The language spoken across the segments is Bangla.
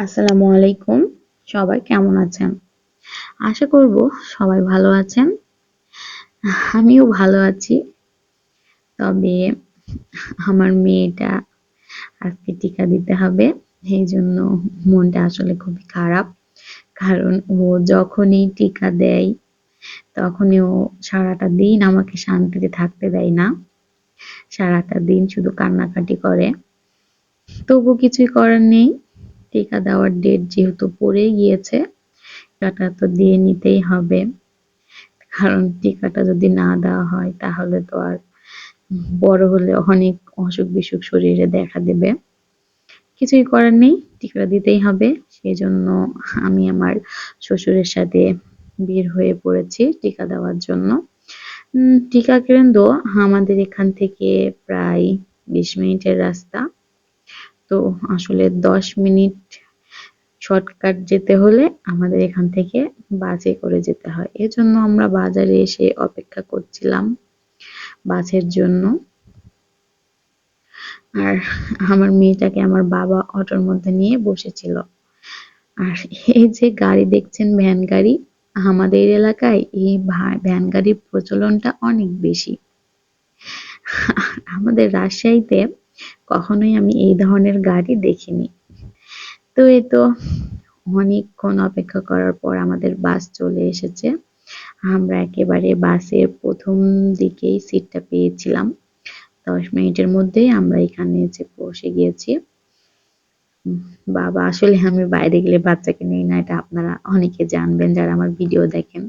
আসসালামু আলাইকুম। সবাই কেমন আছেন? আশা করব সবাই ভালো আছেন। আমিও ভালো আছি। তবে আমার মেয়েটা আজকে টিকা দিতে হবে, এই জন্য মনটা আসলে খুবই খারাপ। কারণ ও যখনই টিকা দেয়, তখনই ও সারাটা দিন আমাকে শান্তিতে থাকতে দেয় না। সারাটা দিন শুধু কান্নাকাটি করে। তবু কিছুই করার নেই। টিকা দেওয়ার ডেট যেহেতু পড়ে গিয়েছে টিকাটা তো দিয়ে নিতেই হবে। কারণ টিকাটা যদি না দেওয়া হয়, তাহলে তো আর বড় হলে অনেক অসুখ বিসুখ শরীরে দেখা দেবে। কিছুই করার নেই টিকা দিতেই হবে। সেই জন্য আমি আমার শ্বশুরের সাথে বের হয়ে পড়েছি টিকা দেওয়ার জন্য। টিকা কেন্দ্র আমাদের এখান থেকে প্রায় বিশ মিনিটের রাস্তা। তো আসলে দশ মিনিট শর্টকাট যেতে হলে আমাদের এখান থেকে বাসে করে যেতে হয়। এজন্য আমরা বাজারে এসে অপেক্ষা করছিলাম বাসের জন্য। আর আমার মেয়েটাকে আমার বাবা অটোর মধ্যে নিয়ে বসেছিল। আর এই যে গাড়ি দেখছেন ভ্যান গাড়ি, আমাদের এলাকায় এই ভ্যান গাড়ির প্রচলনটা অনেক বেশি। আমাদের রাজশাহীতে কখনোই আমি এই ধরনের গাড়ি দেখিনি। তো এই তো অনেকক্ষণ অপেক্ষা করার পর আমাদের বাস চলে এসেছে। আমরা একেবারে বাসের প্রথম দিকেই সিটটা পেয়েছিলাম। দশ মিনিটের মধ্যেই আমরা এখানে এসে বসে গিয়েছি। বাবা, আসলে আমি বাইরে গেলে বাচ্চাকে নেই না, এটা আপনারা অনেকে জানবেন, যারা আমার ভিডিও দেখেন।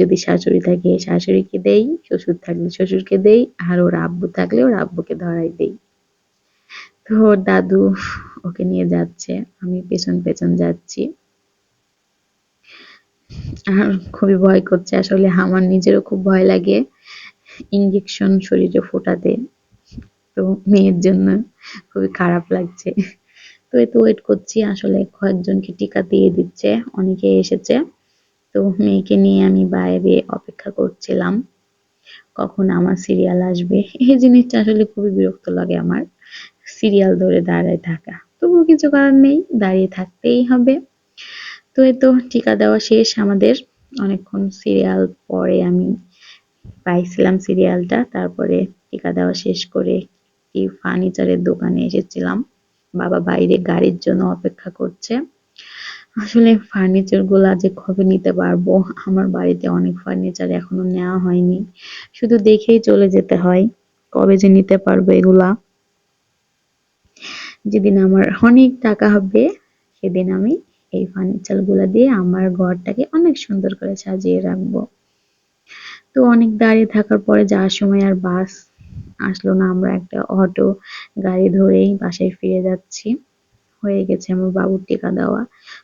যদি শাশুড়ি থাকে, শাশুড়িকে দেই, শ্বশুর থাকলে শ্বশুরকে দেই, আর ওর আব্বু থাকলে ওর আব্বুকে ধরাই দেই। তো ওর দাদু ওকে নিয়ে যাচ্ছে, আমি পেছন পেছন যাচ্ছি। আর খুবই ভয় করছে, আসলে আমার নিজেরও খুব ভয় লাগে ইঞ্জেকশন শরীরে ফোটাতে। তো মেয়ের জন্য খুবই খারাপ লাগছে। তো এত ওয়েট করছি, আসলে কয়েকজনকে টিকা দিয়ে দিচ্ছে, অনেকে এসেছে। তো মেয়েকে নিয়ে আমি বাইরে অপেক্ষা করছিলাম। কখন আমার সিরিয়াল আসবে? এই জিনিসটা আসলে খুবই বিরক্ত লাগে আমার। সিরিয়াল ধরে দাঁড়ায় থাকা। তবুও কিছু করার নেই, দাঁড়িয়ে থাকতেই হবে। তো এই তো টিকা দেওয়া শেষ আমাদের। অনেকক্ষণ সিরিয়াল পরে আমি পাইছিলাম সিরিয়ালটা তারপরে টিকা দেওয়া শেষ করে এই ফার্নিচারের দোকানে এসেছিলাম। বাবা বাইরে গাড়ির জন্য অপেক্ষা করছে। আসলে ফার্নিচারগুলা যে কবে নিতে পারব? আমার বাড়িতে অনেক ফার্নিচার এখনও নেওয়া হয়নি। শুধু দেখেই চলে যেতে হয়, কবে যে নিতে পারব এগুলা। যেদিন আমার অনেক টাকা হবে, সেদিন আমি এই ফার্নিচারগুলা দিয়ে আমার ঘরটাকে অনেক সুন্দর করে সাজিয়ে রাখব। তো অনেক দাঁড়িয়ে থাকার পরে যাওয়ার সময় আর বাস আসলো না, আমরা একটা অটো, গাড়ি ধরেই বাসায় ফিরে যাচ্ছি। হয়ে গেছে আমার বাবুর টিকা দেওয়া।